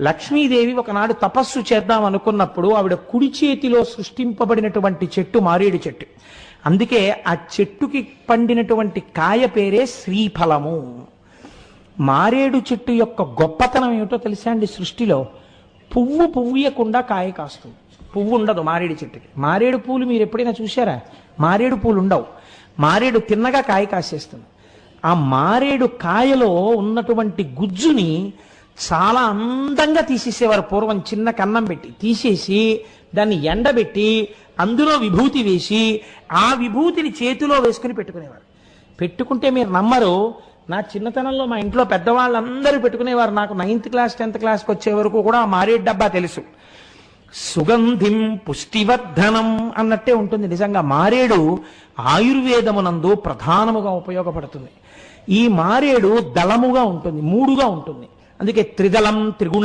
లక్ష్మీదేవి ఒకనాడు తపస్సు చేద్దాం అనుకున్నప్పుడు ఆవిడ కుడి చేతిలో సృష్టింపబడినటువంటి చెట్టు మారేడు చెట్టు. అందుకే ఆ చెట్టుకి పండినటువంటి కాయ పేరే శ్రీఫలము. మారేడు చెట్టు యొక్క గొప్పతనం ఏమిటో తెలుసా అండి సృష్టిలో? పువ్వు పువ్వుయకుండా కాయ కాస్తుంది. పువ్వు ఉండదు మారేడు చెట్టుకి. మారేడు పూలు మీరు ఎప్పుడైనా చూసారా మారేడు పూలు ఉండవు. మారేడు తిన్నగా కాయ కాసేస్తుంది. ఆ మారేడు కాయలో ఉన్నటువంటి గుజ్జుని చాలా అందంగా తీసేసేవారు. పూర్వం చిన్న కన్నం పెట్టి తీసేసి దాన్ని ఎండబెట్టి అందులో విభూతి వేసి ఆ విభూతిని చేతిలో వేసుకుని పెట్టుకునేవారు. పెట్టుకుంటే మీరు నమ్మరు నా చిన్నతనంలో మా ఇంట్లో పెద్దవాళ్ళందరూ పెట్టుకునేవారు. నాకు నైన్త్ క్లాస్ టెన్త్ క్లాస్కి వచ్చే వరకు కూడా ఆ మారేడు డబ్బా తెలుసు. సుగంధిం పుష్టివర్ధనం అన్నట్టే ఉంటుంది. నిజంగా మారేడు ఆయుర్వేదమునందు ప్రధానముగా ఉపయోగపడుతుంది. ఈ మారేడు దళముగా ఉంటుంది మూడుగా ఉంటుంది. అందుకే త్రిదళం త్రిగుణ